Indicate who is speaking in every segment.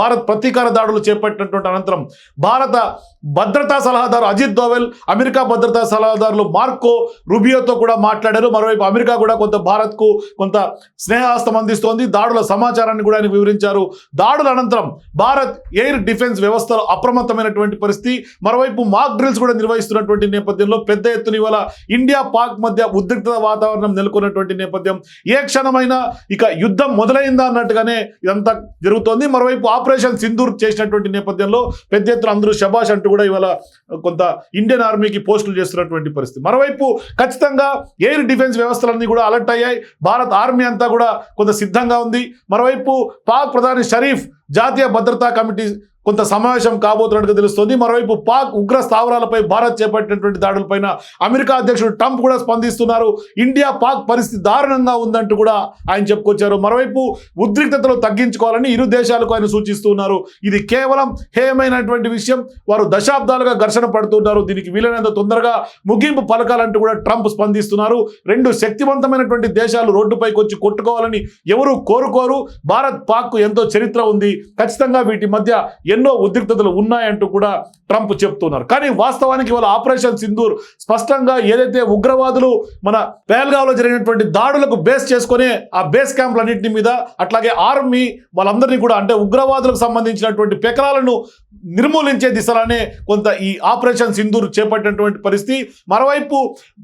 Speaker 1: భారత్ ప్రతీకార దాడులు చేపట్టినటువంటి అనంతరం భారత భద్రతా సలహాదారు అజిత్ దోవెల్ అమెరికా భద్రతా సలహాదారులు మార్కో రుబియోతో కూడా మాట్లాడారు. మరోవైపు అమెరికా కూడా కొంత భారత్కు కొంత స్నేహాస్తం అందిస్తోంది. దాడుల సమాచారాన్ని కూడా ఆయన వివరించారు. దాడుల అనంతరం భారత్ ఎయిర్ డిఫెన్స్ వ్యవస్థలో అప్రమత్తమైనటువంటి పరిస్థితి. మరోవైపు మాక్ డ్రిల్స్ కూడా నిర్వహిస్తున్నటువంటి నేపథ్యంలో పెద్ద ఎత్తున ఇవాళ ఇండియా పాక్ మధ్య ఉద్రిక్త వాతావరణం నెలకొన్నటువంటి నేపథ్యం. ఏ క్షణమైనా ఇక యుద్ధం మొదలైందా అన్నట్టుగానే ఇదంతా జరుగుతోంది. మరోవైపు ఆపరేషన్ సింధూర్ చేసినటువంటి నేపథ్యంలో పెద్ద ఎత్తున అందరూ శబాష్ అంటూ కూడా ఇవాళ కొంత ఇండియన్ ఆర్మీకి పోస్టులు చేస్తున్నటువంటి పరిస్థితి. మరోవైపు ఖచ్చితంగా ఎయిర్ డిఫెన్స్ వ్యవస్థలన్నీ కూడా అలర్ట్ అయ్యాయి. భారత్ ఆర్మీ అంతా కూడా కొంత సిద్ధంగా ఉంది. మరోవైపు పాక్ ప్రధాని షరీఫ్ జాతీయ భద్రతా కమిటీ కొంత సమావేశం కాబోతున్నట్టుగా తెలుస్తోంది. మరోవైపు పాక్ ఉగ్ర స్థావరాలపై భారత్ చేపట్టినటువంటి దాడులపైన అమెరికా అధ్యక్షుడు ట్రంప్ కూడా స్పందిస్తున్నారు. ఇండియా పాక్ పరిస్థితి దారుణంగా ఉందంటూ కూడా ఆయన చెప్పుకొచ్చారు. మరోవైపు ఉద్రిక్తతలు తగ్గించుకోవాలని ఇరు దేశాలకు ఆయన సూచిస్తున్నారు. ఇది కేవలం హేయమైనటువంటి విషయం. వారు దశాబ్దాలుగా ఘర్షణ పడుతున్నారు. దీనికి వీలైనంత తొందరగా ముగింపు పలకాలంటూ కూడా ట్రంప్ స్పందిస్తున్నారు. రెండు శక్తివంతమైనటువంటి దేశాలు రోడ్డుపైకి వచ్చి కొట్టుకోవాలని ఎవరు కోరుకోరు. భారత్ పాక్ ఎంతో చరిత్ర ఉంది. ఖచ్చితంగా వీటి మధ్య ఎన్నో ఉద్రిక్తతలు ఉన్నాయంటూ కూడా ట్రంప్ చెప్తున్నారు. కానీ వాస్తవానికి వాళ్ళ ఆపరేషన్ సింధూర్ స్పష్టంగా ఏదైతే ఉగ్రవాదులు మన పేల్గావ్లో జరిగినటువంటి దాడులకు బేస్ చేసుకునే ఆ బేస్ క్యాంపులన్నింటి మీద అట్లాగే ఆర్మీ వాళ్ళందరినీ కూడా అంటే ఉగ్రవాదులకు సంబంధించినటువంటి పెకరాలను నిర్మూలించే దిశలోనే కొంత ఈ ఆపరేషన్ సింధూర్ చేపట్టినటువంటి పరిస్థితి. మరోవైపు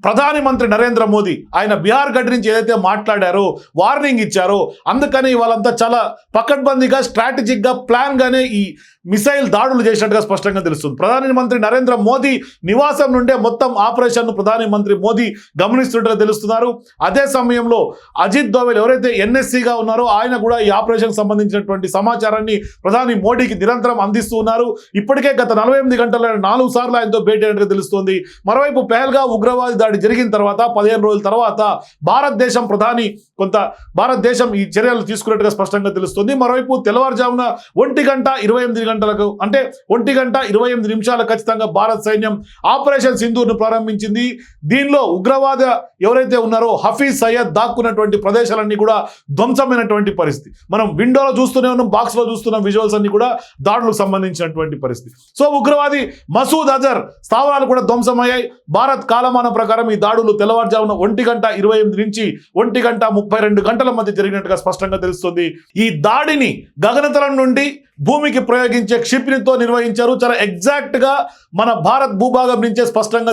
Speaker 1: ప్రధాని మంత్రి నరేంద్ర మోదీ ఆయన బీహార్ గడ్డ నుంచి ఏదైతే మాట్లాడారో వార్నింగ్ ఇచ్చారో అందుకని వాళ్ళంతా చాలా పకడ్బందీగా స్ట్రాటజిక్గా ప్లాన్గానే ఈ మిసైల్ దాడులు చేసినట్టుగా స్పష్టంగా తెలుస్తుంది. ప్రధాని మంత్రి నరేంద్ర మోదీ నివాసం నుండే మొత్తం ఆపరేషన్ను ప్రధాని మంత్రి మోదీ గమనిస్తున్నట్టుగా తెలుస్తున్నారు. అదే సమయంలో అజిత్ దోవెల్ ఎవరైతే ఎన్ఎస్సీగా ఉన్నారో ఆయన కూడా ఈ ఆపరేషన్ సంబంధించినటువంటి సమాచారాన్ని ప్రధాని మోడీకి నిరంతరం అందిస్తూ ఉన్నారు. ఇప్పటికే గత నలభై ఎనిమిది గంటల నాలుగు సార్లు ఆయనతో భేటీ అయినట్టుగా తెలుస్తోంది. మరోవైపు పెహల్గా ఉగ్రవాది దాడి జరిగిన తర్వాత పదిహేను రోజుల తర్వాత భారతదేశం ప్రధాని కొంత భారతదేశం ఈ చర్యలు తీసుకున్నట్టుగా స్పష్టంగా తెలుస్తుంది. మరోవైపు తెల్లవారుజామున ఒంటి గంట ఇరవై ఎనిమిది గంటలకు అంటే ఒంటి గంట ఇరవై ఎనిమిది నిమిషాలు ఖచ్చితంగా భారత్ సైన్యం ఆపరేషన్ సింధూర్ను ప్రారంభించింది. దీనిలో ఉగ్రవాద ఎవరైతే ఉన్నారో హఫీజ్ సయ్యద్ దాక్కున్నటువంటి ప్రదేశాలన్నీ కూడా ధ్వంసమైనటువంటి పరిస్థితి. మనం విండోలో చూస్తూనే ఉన్నాం బాక్స్లో చూస్తున్న విజువల్స్ అన్ని కూడా దాడులకు సంబంధించినటువంటి పరిస్థితి. సో ఉగ్రవాది మసూద్ అజర్ స్థావరాలు కూడా ధ్వంసమయ్యాయి. భారత్ కాలమానం ప్రకారం ఈ దాడులు తెల్లవారుజామున ఒంటి గంట ఇరవై ఎనిమిది నుంచి ఒంటి గంట ముప్పై రెండు గంటల మధ్య జరిగినట్టుగా స్పష్టంగా తెలుస్తుంది. ఈ దాడిని గగనతలం నుండి భూమికి ప్రయోగించి క్షిపణితో నిర్వహించారు. చాలా ఎగ్జాక్ట్గా మన భారత్ భూభాగం నుంచే స్పష్టంగా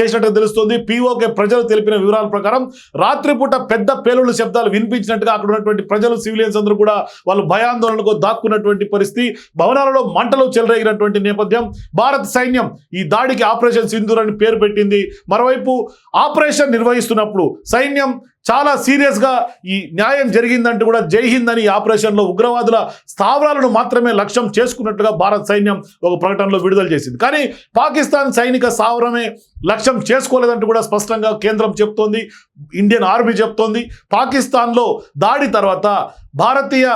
Speaker 1: చేసినట్టుగా తెలుస్తుంది. పీఓకే ప్రజలు తెలిపిన వివరాల ప్రకారం రాత్రిపూట పెద్ద పేలుళ్ళ శబ్దాలు వినిపించినట్టుగా అక్కడ ఉన్నటువంటి ప్రజలు సివిలియన్స్ అందరూ కూడా వాళ్ళు భయాందోళనకు దాక్కున్నటువంటి పరిస్థితి. భవనాలలో మంటలు చెలరేగినటువంటి నేపథ్యం. భారత సైన్యం ఈ దాడికి ఆపరేషన్ సింధూర్ అని పేరు పెట్టింది. మరోవైపు ఆపరేషన్ నిర్వహిస్తున్నప్పుడు సైన్యం చాలా సీరియస్గా ఈ న్యాయం జరిగిందంటూ కూడా జై హింద్ అని ఆపరేషన్లో ఉగ్రవాదుల స్థావరాలను మాత్రమే లక్ష్యం చేసుకున్నట్టుగా భారత సైన్యం ఒక ప్రకటనలో విడుదల చేసింది. కానీ పాకిస్తాన్ సైనిక స్థావరమే లక్ష్యం చేసుకోలేదంటూ కూడా స్పష్టంగా కేంద్రం చెప్తోంది ఇండియన్ ఆర్మీ చెప్తోంది. పాకిస్తాన్లో దాడి తర్వాత భారతీయ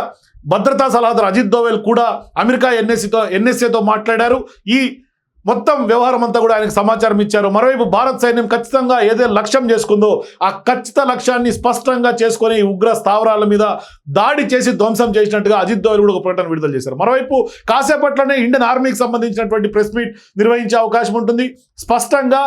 Speaker 1: భద్రతా సలహాదారు అజిత్ దోవెల్ కూడా అమెరికా ఎన్ఎస్సితో ఎన్ఎస్ఏతో మాట్లాడారు. ఈ మొత్తం వ్యవహారం అంతా కూడా ఆయనకు సమాచారం ఇచ్చారు. మరోవైపు భారత సైన్యం ఖచ్చితంగా ఏదైతే లక్ష్యం చేసుకుందో ఆ ఖచ్చిత లక్ష్యాన్ని స్పష్టంగా చేసుకొని ఉగ్ర స్థావరాల మీద దాడి చేసి ధ్వంసం చేసినట్టుగా అజిత్ దోవల్ కూడా ఒక ప్రకటన విడుదల చేశారు. మరోవైపు కాసేపట్లోనే ఇండియన్ ఆర్మీకి సంబంధించినటువంటి ప్రెస్ మీట్ నిర్వహించే అవకాశం ఉంటుంది. స్పష్టంగా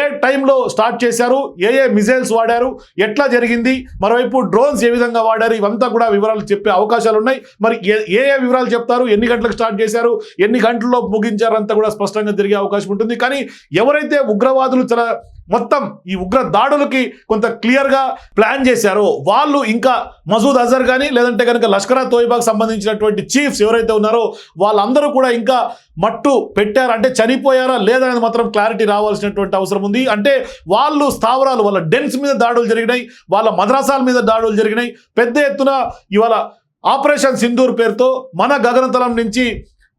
Speaker 1: ఏ టైంలో స్టార్ట్ చేశారు ఏ ఏ మిజైల్స్ వాడారు ఎట్లా జరిగింది మరోవైపు డ్రోన్స్ ఏ విధంగా వాడారు ఇవంతా కూడా వివరాలు చెప్పే అవకాశాలు ఉన్నాయి. మరి ఏ ఏ వివరాలు చెప్తారు ఎన్ని గంటలకు స్టార్ట్ చేశారు ఎన్ని గంటల్లో ముగించారంతా కూడా స్పష్టంగా జరిగే అవకాశం ఉంటుంది. కానీ ఎవరైతే ఉగ్రవాదులు చాలా మొత్తం ఈ ఉగ్ర దాడులకి కొంత క్లియర్గా ప్లాన్ చేశారో వాళ్ళు ఇంకా మసూద్ అజర్ కానీ లేదంటే కనుక లష్కరా తోయిబాకి సంబంధించినటువంటి చీఫ్స్ ఎవరైతే ఉన్నారో వాళ్ళందరూ కూడా ఇంకా మట్టు పెట్టారా? అంటే చనిపోయారా? లేదా అనేది మాత్రం క్లారిటీ రావాల్సినటువంటి అవసరం ఉంది. అంటే వాళ్ళు స్థావరాలు వాళ్ళ డెన్స్ మీద దాడులు జరిగినాయి వాళ్ళ మద్రాసాల మీద దాడులు జరిగినాయి. పెద్ద ఎత్తున ఇవాళ ఆపరేషన్ సింధూర్ పేరుతో మన గగనతలం నుంచి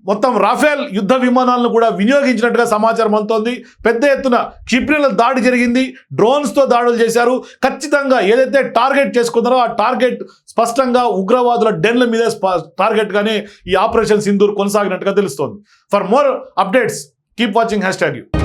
Speaker 1: మొత్తం రాఫేల్ యుద్ధ విమానాలను కూడా వినియోగించినట్టుగా సమాచారం అందుతోంది. పెద్ద ఎత్తున క్షిప్రిల దాడి జరిగింది. డ్రోన్స్తో దాడులు చేశారు. ఖచ్చితంగా ఏదైతే టార్గెట్ చేసుకున్నారో ఆ టార్గెట్ స్పష్టంగా ఉగ్రవాదుల డెన్ల మీదే స్ప- టార్గెట్గానే ఈ ఆపరేషన్ సింధూర్ కొనసాగినట్టుగా తెలుస్తోంది. For more updates keep watching hashtag U.